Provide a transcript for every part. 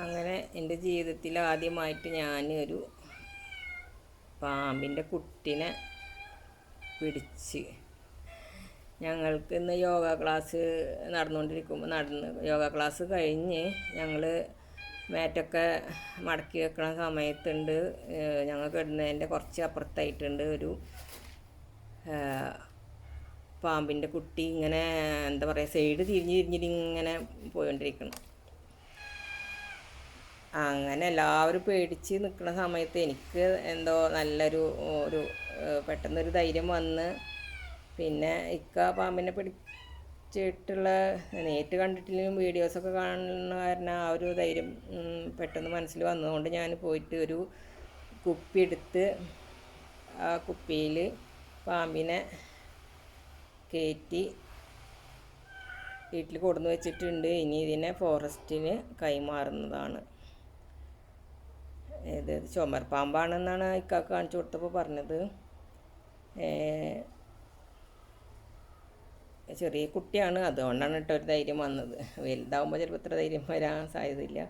അങ്ങനെ എന്റെ ജീവിതത്തിൽ ആദ്യമായിട്ട് ഞാൻ ഒരു പാമ്പിന്റെ കുട്ടിനെ പിടിച്ച്. ഞങ്ങൾക്ക് ഇന്ന് യോഗ ക്ലാസ് നടന്നുകൊണ്ടിരിക്കുമ്പോൾ നടന്ന് യോഗ ക്ലാസ് കഴിഞ്ഞ് ഞങ്ങൾ മാറ്റൊക്കെ മടക്കി വെക്കണ സമയത്തുണ്ട്. ഞങ്ങൾ കിടന്നതിന്റെ കുറച്ച് അപ്പുറത്തായിട്ടുണ്ട് ഒരു പാമ്പിന്റെ കുട്ടി ഇങ്ങനെ എന്താ പറയുക സൈഡ് തിരിഞ്ഞ് തിരിഞ്ഞിട്ട് ഇങ്ങനെ പോയിക്കൊണ്ടിരിക്കണം അങ്ങനെ എല്ലാവരും പേടിച്ച് നിൽക്കുന്ന സമയത്ത് എനിക്ക് എന്തോ നല്ലൊരു ഒരു പെട്ടെന്നൊരു ധൈര്യം വന്ന് പിന്നെ ഇക്ക പാമ്പിനെ പിടിച്ചിട്ടുള്ള നേരിട്ട് കണ്ടിട്ടില്ലെങ്കിലും വീഡിയോസൊക്കെ കാണുന്ന കാരണം ആ ഒരു ധൈര്യം പെട്ടെന്ന് മനസ്സിൽ വന്നതുകൊണ്ട് ഞാൻ പോയിട്ട് ഒരു കുപ്പി എടുത്ത് ആ കുപ്പിയിൽ പാമ്പിനെ കയറ്റി വീട്ടിൽ കൊടുന്ന് വെച്ചിട്ടുണ്ട്. ഇനി ഇതിനെ ഫോറസ്റ്റിന് കൈമാറുന്നതാണ്. ഇത് ചുമർ പാമ്പാണെന്നാണ് ഇക്കാക്ക് കാണിച്ചു കൊടുത്തപ്പോൾ പറഞ്ഞത്. ചെറിയ കുട്ടിയാണ്. അതുകൊണ്ടാണ് കേട്ടോ ഒരു ധൈര്യം വന്നത്. വലുതാവുമ്പോൾ ചിലപ്പോൾ ഇത്ര ധൈര്യം വരാൻ സാധ്യതയില്ല.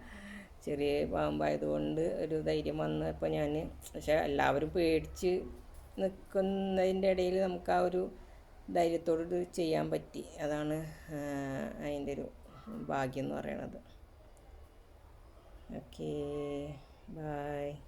ചെറിയ പാമ്പായതുകൊണ്ട് ഒരു ധൈര്യം വന്നപ്പോൾ ഞാൻ പക്ഷേ എല്ലാവരും പേടിച്ച് നിൽക്കുന്നതിന്റെ ഇടയിൽ നമുക്ക് ആ ഒരു ധൈര്യത്തോട് ചെയ്യാൻ പറ്റി. അതാണ് അതിന്റെ ഒരു ഭാഗ്യം എന്ന് പറയണത്. ഓക്കേ. Bye.